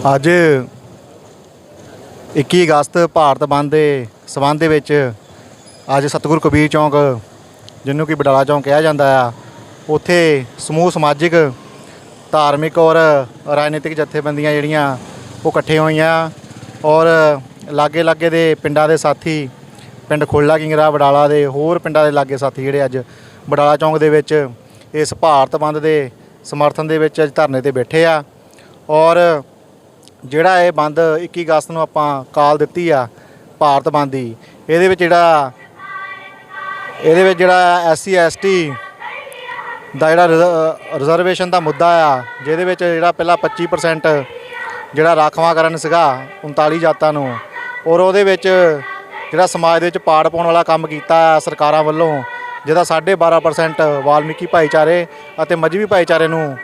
ਅੱਜ 21 ਅਗਸਤ ਭਾਰਤ ਬੰਦ ਦੇ ਸਬੰਧ ਦੇ ਵਿੱਚ ਅੱਜ ਸਤਿਗੁਰ ਕਬੀਰ ਚੌਂਕ, ਜਿਹਨੂੰ ਕਿ ਬਡਾਲਾ ਚੌਂਕ ਕਿਹਾ ਜਾਂਦਾ ਆ, ਉੱਥੇ ਸਮੂਹ ਸਮਾਜਿਕ, ਧਾਰਮਿਕ ਔਰ ਰਾਜਨੀਤਿਕ ਜਥੇਬੰਦੀਆਂ ਜਿਹੜੀਆਂ ਉਹ ਇਕੱਠੇ ਹੋਈਆਂ ਔਰ ਲਾਗੇ ਲਾਗੇ ਦੇ ਪਿੰਡਾਂ ਦੇ ਸਾਥੀ, ਪਿੰਡ ਖੋਲਾ ਕਿੰਗਰਾ ਬਡਾਲਾ ਦੇ ਹੋਰ ਪਿੰਡਾਂ ਦੇ ਲਾਗੇ ਸਾਥੀ ਜਿਹੜੇ ਅੱਜ ਬਡਾਲਾ ਚੌਂਕ ਦੇ ਵਿੱਚ ਇਸ ਭਾਰਤ ਬੰਦ ਦੇ ਸਮਰਥਨ ਦੇ ਵਿੱਚ ਅੱਜ ਧਰਨੇ ਤੇ ਬੈਠੇ ਆ ਔਰ ਜਿਹੜਾ ਇਹ ਬੰਦ 21 ਅਗਸਤ ਨੂੰ ਆਪਾਂ ਕਾਲ ਦਿੱਤੀ ਆ ਭਾਰਤ ਬੰਦ ਦੀ, ਇਹਦੇ ਵਿੱਚ ਜਿਹੜਾ, ਇਹਦੇ ਵਿੱਚ ਜਿਹੜਾ ਐਸਸੀ ਐਸਟੀ ਦਾ ਜਿਹੜਾ ਰਿਜ਼ਰਵੇਸ਼ਨ ਦਾ ਮੁੱਦਾ ਆ, ਜਿਹਦੇ ਵਿੱਚ ਜਿਹੜਾ ਪਹਿਲਾਂ 25% ਜਿਹੜਾ ਰਾਖਵਾਂਕਰਨ ਸੀਗਾ 39 ਜਾਤਾਂ ਨੂੰ, ਔਰ ਉਹਦੇ ਵਿੱਚ ਜਿਹੜਾ ਸਮਾਜ ਦੇ ਵਿੱਚ ਪਾੜ ਪਾਉਣ ਵਾਲਾ ਕੰਮ ਕੀਤਾ ਆ ਸਰਕਾਰਾਂ ਵੱਲੋਂ, ਜਿਹਦਾ 12.5% ਵਾਲਮੀਕੀ ਭਾਈਚਾਰੇ ਅਤੇ ਮਜਬੀ ਭਾਈਚਾਰੇ ਨੂੰ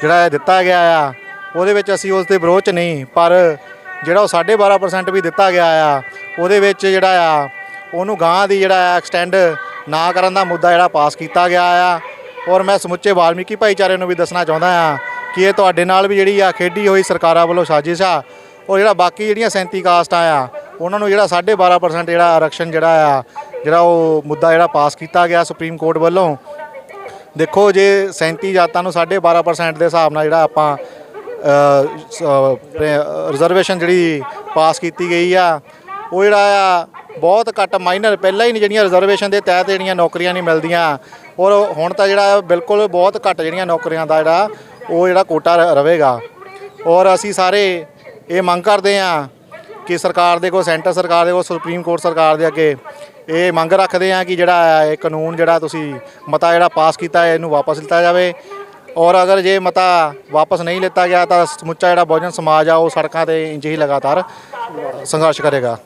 ਜਿਹੜਾ ਦਿੱਤਾ ਗਿਆ ਆ ਉਹਦੇ ਵਿੱਚ ਅਸੀਂ ਉਸ ਦੇ ਵਿਰੋਧ ਚ ਨਹੀਂ, ਪਰ ਜਿਹੜਾ ਉਹ 12.5% ਵੀ ਦਿੱਤਾ ਗਿਆ ਆ, ਉਹਦੇ ਵਿੱਚ ਜਿਹੜਾ ਆ, ਉਹਨੂੰ ਗਾਂ ਦੀ ਜਿਹੜਾ ਐਕਸਟੈਂਡ ਨਾ ਕਰਨ ਦਾ ਮੁੱਦਾ ਜਿਹੜਾ ਪਾਸ ਕੀਤਾ ਗਿਆ ਆ। ਔਰ ਮੈਂ ਸਮੁੱਚੇ ਵਾਲਮੀਕੀ ਭਾਈਚਾਰੇ ਨੂੰ ਵੀ ਦੱਸਣਾ ਚਾਹੁੰਦਾ ਆ ਕਿ ਇਹ ਤੁਹਾਡੇ ਨਾਲ ਵੀ ਜਿਹੜੀ ਆ ਖੇਡੀ ਹੋਈ ਸਰਕਾਰਾਂ ਵੱਲੋਂ ਸਾਜ਼ਿਸ਼ ਆ। ਔਰ ਜਿਹੜਾ ਬਾਕੀ ਜਿਹੜੀਆਂ 37 ਕਾਸਟਾਂ ਆ ਉਹਨਾਂ ਨੂੰ ਜਿਹੜਾ 12.5% ਜਿਹੜਾ ਆਰਕਸ਼ਨ ਜਿਹੜਾ ਆ, ਜਿਹੜਾ ਉਹ ਮੁੱਦਾ ਜਿਹੜਾ ਪਾਸ ਕੀਤਾ ਗਿਆ ਸੁਪਰੀਮ ਕੋਰਟ ਵੱਲੋਂ। ਦੇਖੋ ਜੇ 37 ਜਾਤਾਂ ਨੂੰ 12.5% ਦੇ ਹਿਸਾਬ ਨਾਲ ਜਿਹੜਾ ਆਪਾਂ ਰਿਜ਼ਰਵੇਸ਼ਨ ਜਿਹੜੀ ਪਾਸ ਕੀਤੀ ਗਈ ਆ, ਉਹ ਜਿਹੜਾ ਆ, ਬਹੁਤ ਘੱਟ ਮਾਈਨਰ ਪਹਿਲਾਂ ਹੀ ਨਹੀਂ ਜਿਹੜੀਆਂ ਰਿਜ਼ਰਵੇਸ਼ਨ ਦੇ ਤਹਿਤ ਜਿਹੜੀਆਂ ਨੌਕਰੀਆਂ ਨਹੀਂ ਮਿਲਦੀਆਂ। ਔਰ ਹੁਣ ਤਾਂ ਜਿਹੜਾ ਬਿਲਕੁਲ ਬਹੁਤ ਘੱਟ ਜਿਹੜੀਆਂ ਨੌਕਰੀਆਂ ਦਾ ਜਿਹੜਾ, ਉਹ ਜਿਹੜਾ ਕੋਟਾ ਰ- ਰਵੇਗਾ ਔਰ ਅਸੀਂ ਸਾਰੇ ਇਹ ਮੰਗ ਕਰਦੇ ਆ ਕਿ ਸਰਕਾਰ ਦੇ ਕੋਲ, ਸੈਂਟਰ ਸਰਕਾਰ ਦੇ ਕੋਲ, ਸੁਪਰੀਮ ਕੋਰਟ ਸਰਕਾਰ ਦੇ ਅੱਗੇ ਇਹ ਮੰਗ ਰੱਖਦੇ ਆ ਕਿ ਜਿਹੜਾ ਇਹ ਕਾਨੂੰਨ ਜਿਹੜਾ ਤੁਸੀਂ ਮਤਾ ਜਿਹੜਾ ਪਾਸ ਕੀਤਾ ਹੈ ਇਹਨੂੰ ਵਾਪਸ ਲਿੱਤਾ ਜਾਵੇ। ਔਰ ਅਗਰ ਜੇ ਮਤਾ ਵਾਪਸ ਨਹੀਂ ਲਿੱਤਾ ਗਿਆ ਤਾਂ ਸਮੁੱਚਾ ਜਿਹੜਾ ਬਹੁਜਨ ਸਮਾਜ ਆ ਉਹ ਸੜਕਾਂ ਤੇ ਇੰਜ ਹੀ ਲਗਾਤਾਰ ਸੰਘਰਸ਼ ਕਰੇਗਾ।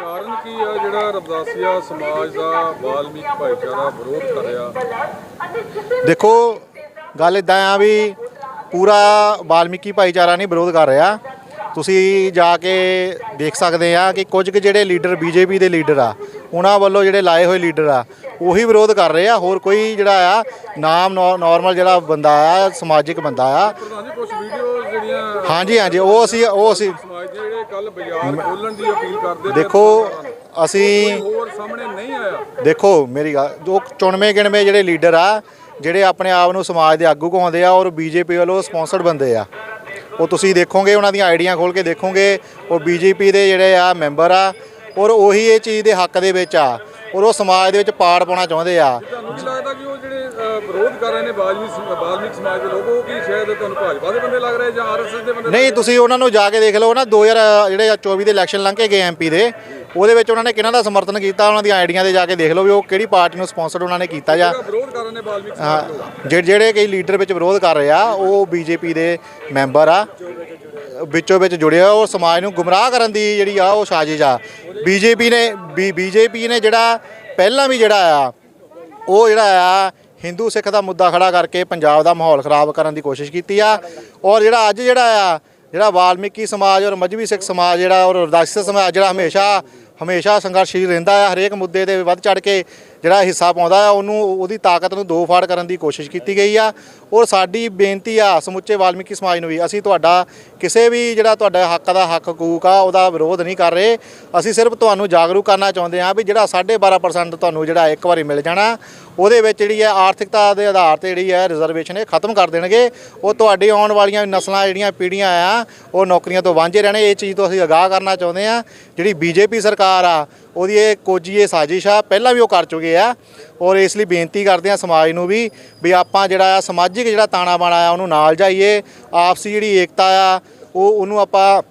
ਕਾਰਨ ਕੀ ਆ ਜਿਹੜਾ ਰਬਦਾਸੀਆ ਸਮਾਜ ਦਾ ਵਾਲਮੀਕ ਭਾਈਚਾਰਾ ਵਿਰੋਧ ਕਰ ਰਿਹਾ? ਦੇਖੋ ਗੱਲ ਇਦਾਂ ਆ ਵੀ ਪੂਰਾ ਵਾਲਮੀਕੀ ਭਾਈਚਾਰਾ ਨਹੀਂ ਵਿਰੋਧ ਕਰ ਰਿਹਾ। ਤੁਸੀਂ ਜਾ ਕੇ ਦੇਖ ਸਕਦੇ ਆ ਕਿ ਕੁਝ ਕੁ ਜਿਹੜੇ ਲੀਡਰ ਬੀਜੇਪੀ ਦੇ ਲੀਡਰ ਆ ਉਹਨਾਂ ਵੱਲੋਂ ਜਿਹੜੇ ਲਾਏ ਹੋਏ ਲੀਡਰ ਆ ਉਹੀ ਵਿਰੋਧ ਕਰ ਰਹੇ ਆ। ਹੋਰ ਕੋਈ ਜਿਹੜਾ ਆ ਨਾਮ ਨਾਰਮਲ ਜਿਹੜਾ ਬੰਦਾ ਆ ਸਮਾਜਿਕ ਬੰਦਾ ਆ। ਹਾਂਜੀ ਹਾਂਜੀ ਉਹ ਅਸੀਂ ਉਹ ਅਸੀਂ ਸਮਾਜ ਦੇ ਜਿਹੜੇ ਕੱਲ ਬਾਜ਼ਾਰ ਖੋਲਣ ਦੀ ਅਪੀਲ ਕਰਦੇ ਨੇ ਦੇਖੋ ਅਸੀਂ ਹੋਰ ਸਾਹਮਣੇ ਨਹੀਂ ਆਇਆ। ਦੇਖੋ ਮੇਰੀ ਗੱਲ ਜੋ ਚੁਣਵੇਂ ਗਿਣਵੇਂ ਜਿਹੜੇ ਲੀਡਰ ਆ ਜਿਹੜੇ ਆਪਣੇ ਆਪ ਨੂੰ ਸਮਾਜ ਦੇ ਆਗੂ ਕਹਾਉਂਦੇ ਆ ਔਰ ਬੀਜੇਪੀ ਵੱਲੋਂ ਸਪਾਂਸਰਡ ਬੰਦੇ ਆ ਉਹ ਤੁਸੀਂ ਦੇਖੋਗੇ ਉਹਨਾਂ ਦੀਆਂ ਆਈਡੀਆਂ ਖੋਲ ਕੇ ਦੇਖੋਗੇ। ਉਹ ਬੀਜੇਪੀ ਦੇ ਜਿਹੜੇ ਆ ਮੈਂਬਰ ਆ ਔਰ ਉਹੀ ਇਹ ਚੀਜ਼ ਦੇ ਹੱਕ ਦੇ ਵਿੱਚ ਆ ਔਰ ਉਹ ਸਮਾਜ ਦੇ ਵਿੱਚ ਪਾੜ ਪਾਉਣਾ ਚਾਹੁੰਦੇ ਆ। ਤੁਹਾਨੂੰ ਕੀ ਲੱਗਦਾ ਕਿ ਉਹ ਜਿਹੜੇ ਅ, ਵਿਰੋਧ ਕਰ ਰਹੇ ਨੇ ਬਾਜਵੀ ਬਾਲਮੀਕ ਸਮਾਜ ਦੇ ਲੋਕ ਉਹ ਕੀ ਸ਼ਾਇਦ ਤੁਹਾਨੂੰ ਭਾਜਪਾ ਦੇ ਬੰਦੇ ਲੱਗ ਰਹੇ ਜਾਂ ਆਰਐਸਐਸ ਦੇ ਬੰਦੇ ਨਹੀਂ ਤੁਸੀਂ ਉਹਨਾਂ ਨੂੰ ਜਾ ਕੇ ਦੇਖ ਲਓ ਨਾ 2000 ਜਿਹੜੇ 24 ਦੇ ਇਲੈਕਸ਼ਨ ਲੰਘ ਕੇ ਗਏ ਐਮਪੀ ਦੇ। ਉਹਦੇ ਵਿੱਚ ਉਹਨਾਂ ਨੇ ਕਿਹਨਾਂ ਦਾ ਸਮਰਥਨ ਕੀਤਾ ਉਹਨਾਂ ਦੀਆਂ ਆਈਡੀਆਂ ਤੇ ਜਾ ਕੇ ਦੇਖ ਲਓ ਵੀ ਉਹ ਕਿਹੜੀ ਪਾਰਟੀ ਨੂੰ ਸਪਾਂਸਰਡ ਉਹਨਾਂ ਨੇ ਕੀਤਾ ਜਾਂ ਜਿਹੜਾ ਵਿਰੋਧ ਕਰ ਰਹੇ ਨੇ ਬਾਲਮੀਕ ਸਮਾਜ ਹਾਂ, ਦੇ ਲੋਕ। ਜਿਹੜੇ ਜਿਹੜੇ ਕਈ ਲੀਡਰ ਵਿੱਚ ਵਿਰੋਧ ਕਰ ਰਹੇ ਆ ਉਹ ਬੀਜੇਪੀ ਦੇ ਮੈਂਬਰ ਆ ਵਿੱਚੋਂ ਵਿੱਚ ਜੁੜੇ ਆ ਉਹ ਸਮਾਜ ਨੂੰ ਗੁੰਮਰਾਹ ਕਰਨ ਦੀ ਜਿਹੜੀ ਆ ਉਹ ਸਾਜ਼ਿਸ਼ ਆ। ਬੀਜੇਪੀ ਨੇ ਬੀਜੇਪੀ ਨੇ ਜਿਹੜਾ ਪਹਿਲਾਂ ਵੀ ਜਿਹੜਾ ਆ ਉਹ ਜਿਹੜਾ ਆ ਹਿੰਦੂ ਸਿੱਖ ਦਾ ਮੁੱਦਾ ਖੜਾ ਕਰਕੇ ਪੰਜਾਬ ਦਾ ਮਾਹੌਲ ਖਰਾਬ ਕਰਨ ਦੀ ਕੋਸ਼ਿਸ਼ ਕੀਤੀ ਆ। ਔਰ ਜਿਹੜਾ ਅੱਜ ਜਿਹੜਾ ਆ ਜਿਹੜਾ ਵਾਲਮੀਕੀ ਸਮਾਜ ਔਰ ਮਜਬੀ ਸਿੱਖ ਸਮਾਜ ਜਿਹੜਾ ਔਰ ਅਰਦਾਸੀ ਸਮਾਜ ਜਿਹੜਾ ਹਮੇਸ਼ਾ ਹਮੇਸ਼ਾ ਸੰਘਰਸ਼ੀਲ ਰਹਿੰਦਾ ਹੈ ਹਰੇਕ ਮੁੱਦੇ ਤੇ ਵੱਧ ਚੜ ਕੇ ਜਿਹੜਾ ਹਿੱਸਾ ਪਾਉਂਦਾ ਆ, ਉਹਨੂੰ ਉਹਦੀ ਤਾਕਤ ਨੂੰ ਦੋ ਫਾੜ ਕਰਨ ਦੀ ਕੋਸ਼ਿਸ਼ ਕੀਤੀ ਗਈ ਆ। ਔਰ ਸਾਡੀ ਬੇਨਤੀ ਆ, ਸਮੁੱਚੇ ਵਾਲਮੀਕੀ ਸਮਾਜ ਨੂੰ ਵੀ, ਅਸੀਂ ਤੁਹਾਡਾ ਕਿਸੇ ਵੀ ਜਿਹੜਾ ਤੁਹਾਡਾ ਹੱਕ ਦਾ ਹੱਕ ਹਕੂਕ ਆ, ਉਹਦਾ ਵਿਰੋਧ ਨਹੀਂ ਕਰ ਰਹੇ। ਅਸੀਂ ਸਿਰਫ ਤੁਹਾਨੂੰ ਜਾਗਰੂਕ ਕਰਨਾ ਚਾਹੁੰਦੇ ਆ ਵੀ ਜਿਹੜਾ 12.5% ਤੁਹਾਨੂੰ ਜਿਹੜਾ ਇੱਕ ਵਾਰੀ ਮਿਲ ਜਾਣਾ, ਉਹਦੇ ਵਿੱਚ ਜਿਹੜੀ ਹੈ ਆਰਥਿਕਤਾ ਦੇ ਆਧਾਰ ਤੇ ਜਿਹੜੀ ਹੈ ਰਿਜ਼ਰਵੇਸ਼ਨ ਇਹ ਖਤਮ ਕਰ ਦੇਣਗੇ। ਉਹ ਤੁਹਾਡੇ ਆਉਣ ਵਾਲੀਆਂ ਨਸਲਾਂ, ਜਿਹੜੀਆਂ ਪੀੜ੍ਹੀਆਂ ਆ, ਉਹ ਨੌਕਰੀਆਂ ਤੋਂ ਵਾਂਝੇ ਰਹਿਣੇ, ਇਹ ਚੀਜ਼ ਤੋਂ ਅਸੀਂ ਅਗਾਹ ਕਰਨਾ ਚਾਹੁੰਦੇ ਆ। ਜਿਹੜੀ ਬੀਜੇਪੀ ਸਰਕਾਰ ਆ ਉਹਦੀ ਇਹ ਕੋਜੀ ਇਹ ਸਾਜ਼ਿਸ਼ ਆ। ਪਹਿਲਾਂ ਵੀ ਉਹ ਕਰ ਚੁੱਕੇ ਆ ਔਰ ਇਸ ਲਈ ਬੇਨਤੀ ਕਰਦੇ ਆ ਸਮਾਜ ਨੂੰ ਵੀ ਵੀ ਆਪਾਂ ਜਿਹੜਾ ਆ ਸਮਾਜਿਕ ਜਿਹੜਾ ਤਾਣਾ ਬਾਣਾ ਆ, ਉਹਨੂੰ ਨਾਲ ਜਾਈਏ। ਆਪਸੀ ਜਿਹੜੀ ਏਕਤਾ ਆ, ਉਹ ਉਹਨੂੰ ਆਪਾਂ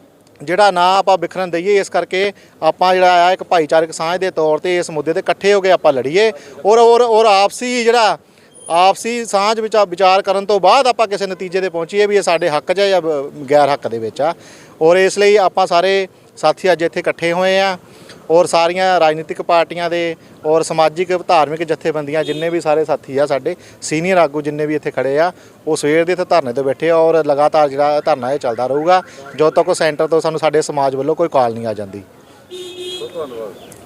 ਜਿਹੜਾ ਨਾ ਆਪਾਂ ਵਿਖਰਨ ਦਈਏ, ਇਸ ਕਰਕੇ ਆਪਾਂ ਜਿਹੜਾ ਆ ਇੱਕ ਭਾਈਚਾਰਕ ਸਾਂਝ ਦੇ ਤੌਰ ਤੇ ਇਸ ਮੁੱਦੇ ਤੇ ਇਕੱਠੇ ਹੋ ਕੇ ਆਪਾਂ ਲੜੀਏ। ਔਰ ਔਰ ਔਰ ਆਪਸੀ ਜਿਹੜਾ, ਆਪਸੀ ਸਾਂਝ ਵਿਚਾਰ ਵਿਚਾਰ ਕਰਨ ਤੋਂ ਬਾਅਦ ਆਪਾਂ ਕਿਸੇ ਨਤੀਜੇ ਤੇ ਪਹੁੰਚੀਏ ਵੀ ਇਹ ਸਾਡੇ ਹੱਕ 'ਚ ਜਾਂ ਗੈਰ ਹੱਕ ਦੇ ਵਿੱਚ ਆ। ਔਰ ਇਸ ਲਈ ਆਪਾਂ ਸਾਰੇ ਸਾਥੀ ਅੱਜ ਇੱਥੇ ਇਕੱਠੇ ਹੋਏ ਆ। ਔਰ ਸਾਰੀਆਂ ਰਾਜਨੀਤਿਕ ਪਾਰਟੀਆਂ ਦੇ ਔਰ ਸਮਾਜਿਕ, ਧਾਰਮਿਕ ਜਥੇਬੰਦੀਆਂ ਜਿੰਨੇ ਵੀ ਸਾਰੇ ਸਾਥੀ ਆ ਸਾਡੇ ਸੀਨੀਅਰ ਆਗੂ ਜਿੰਨੇ ਵੀ ਇੱਥੇ ਖੜੇ ਆ, ਉਹ ਸਵੇਰ ਦੇ ਇੱਥੇ ਧਰਨੇ ਤੇ ਬੈਠੇ ਆ ਔਰ ਲਗਾਤਾਰ ਜਿਹੜਾ ਧਰਨਾ ਇਹ ਚੱਲਦਾ ਰਹੂਗਾ। ਜਦੋਂ ਤੱਕ ਉਹ ਸੈਂਟਰ ਤੋਂ ਸਾਨੂੰ ਸਾਡੇ ਸਮਾਜ ਵੱਲੋਂ ਕੋਈ ਕਾਲ ਨਹੀਂ ਆ ਜਾਂਦੀ। ਧੰਨਵਾਦ।